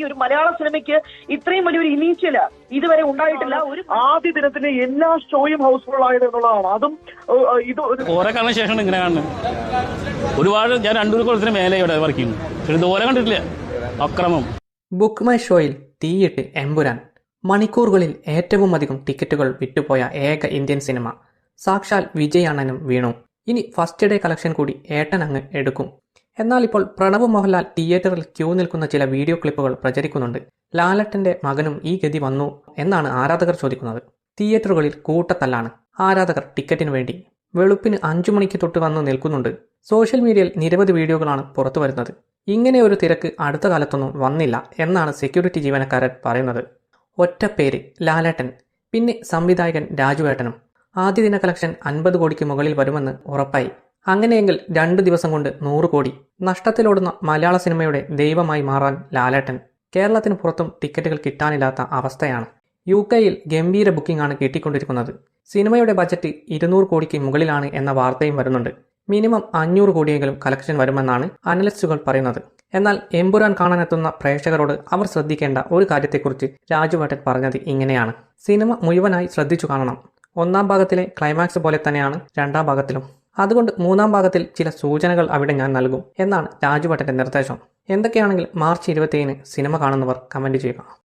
നോക്കി ഒരു മലയാള സിനിമയ്ക്ക് ഇത്രയും വലിയൊരു ഇനീഷ്യൽ ഇതുവരെ ഉണ്ടായിട്ടില്ല. ഒരു ആദ്യ ദിനത്തിന് എല്ലാ ഷോയും ഹൗസ്ഫുൾ ആയത് എന്നുള്ളതാണ്. അതും ഇത് ഓരോ കാണുന്ന ശേഷം ഇങ്ങനെ കാണുന്നത്. ഒരുപാട് ഞാൻ രണ്ടു കൊല്ലത്തിന് മേലെ ഇവിടെ വർക്ക് ചെയ്യുന്നു. ഓരോ കണ്ടിട്ടില്ല. അക്രമം. ബുക്ക് മൈ ഷോയിൽ തീയിട്ട് എമ്പുരാൻ. മണിക്കൂറുകളിൽ ഏറ്റവും അധികം ടിക്കറ്റുകൾ വിട്ടുപോയ ഏക ഇന്ത്യൻ സിനിമ. സാക്ഷാൽ വിജയ് അണ്ണനും വീണു. ഇനി ഫസ്റ്റ് ഡേ കളക്ഷൻ കൂടി ഏട്ടൻ അങ്ങ് എടുക്കും. എന്നാൽ ഇപ്പോൾ പ്രണവ് മോഹൻലാൽ തിയേറ്ററിൽ ക്യൂ നിൽക്കുന്ന ചില വീഡിയോ ക്ലിപ്പുകൾ പ്രചരിക്കുന്നുണ്ട്. ലാലട്ടന്റെ മകനും ഈ ഗതി വന്നു എന്നാണ് ആരാധകർ ചോദിക്കുന്നത്. തിയേറ്ററുകളിൽ കൂട്ടത്തല്ലാണ്. ആരാധകർ ടിക്കറ്റിന് വേണ്ടി വെളുപ്പിന് അഞ്ചു മണിക്ക് തൊട്ട് വന്ന് നിൽക്കുന്നുണ്ട്. സോഷ്യൽ മീഡിയയിൽ നിരവധി വീഡിയോകളാണ് പുറത്തു വരുന്നത്. ഇങ്ങനെ ഒരു തിരക്ക് അടുത്ത കാലത്തൊന്നും വന്നില്ല എന്നാണ് സെക്യൂരിറ്റി ജീവനക്കാരൻ പറയുന്നത്. ഒറ്റ പേര് ലാലേട്ടൻ. പിന്നെ സംവിധായകൻ രാജുവേട്ടനും. ആദ്യ ദിന കളക്ഷൻ അൻപത് കോടിക്ക് മുകളിൽ വരുമെന്ന് ഉറപ്പായി. അങ്ങനെയെങ്കിൽ രണ്ട് ദിവസം കൊണ്ട് നൂറ് കോടി. നഷ്ടത്തിലോടുന്ന മലയാള സിനിമയുടെ ദൈവമായി മാറാൻ ലാലേട്ടൻ. കേരളത്തിന് പുറത്തും ടിക്കറ്റുകൾ കിട്ടാനില്ലാത്ത അവസ്ഥയാണ്. യു കെയിൽ ഗംഭീര ബുക്കിംഗ് ആണ് കിട്ടിക്കൊണ്ടിരിക്കുന്നത്. സിനിമയുടെ ബജറ്റ് ഇരുന്നൂറ് കോടിക്ക് മുകളിലാണ് എന്ന വാർത്തയും വരുന്നുണ്ട്. മിനിമം അഞ്ഞൂറ് കോടിയെങ്കിലും കളക്ഷൻ വരുമെന്നാണ് അനലിസ്റ്റുകൾ പറയുന്നത്. എന്നാൽ എമ്പുരാൻ കാണാനെത്തുന്ന പ്രേക്ഷകരോട് അവർ ശ്രദ്ധിക്കേണ്ട ഒരു കാര്യത്തെക്കുറിച്ച് രാജുവേട്ടൻ പറഞ്ഞത് ഇങ്ങനെയാണ്. സിനിമ മുഴുവനായി ശ്രദ്ധിച്ചു കാണണം. ഒന്നാം ഭാഗത്തിലെ ക്ലൈമാക്സ് പോലെ തന്നെയാണ് രണ്ടാം ഭാഗത്തിലും. അതുകൊണ്ട് മൂന്നാം ഭാഗത്തിൽ ചില സൂചനകൾ അവിടെ ഞാൻ നൽകും. എന്നാണ് രാജുഭട്ടന്റെ നിർദ്ദേശം. എന്തൊക്കെയാണെങ്കിൽ മാർച്ച് ഇരുപത്തിയേഴിന് സിനിമ കാണുന്നവർ കമന്റ് ചെയ്യുക.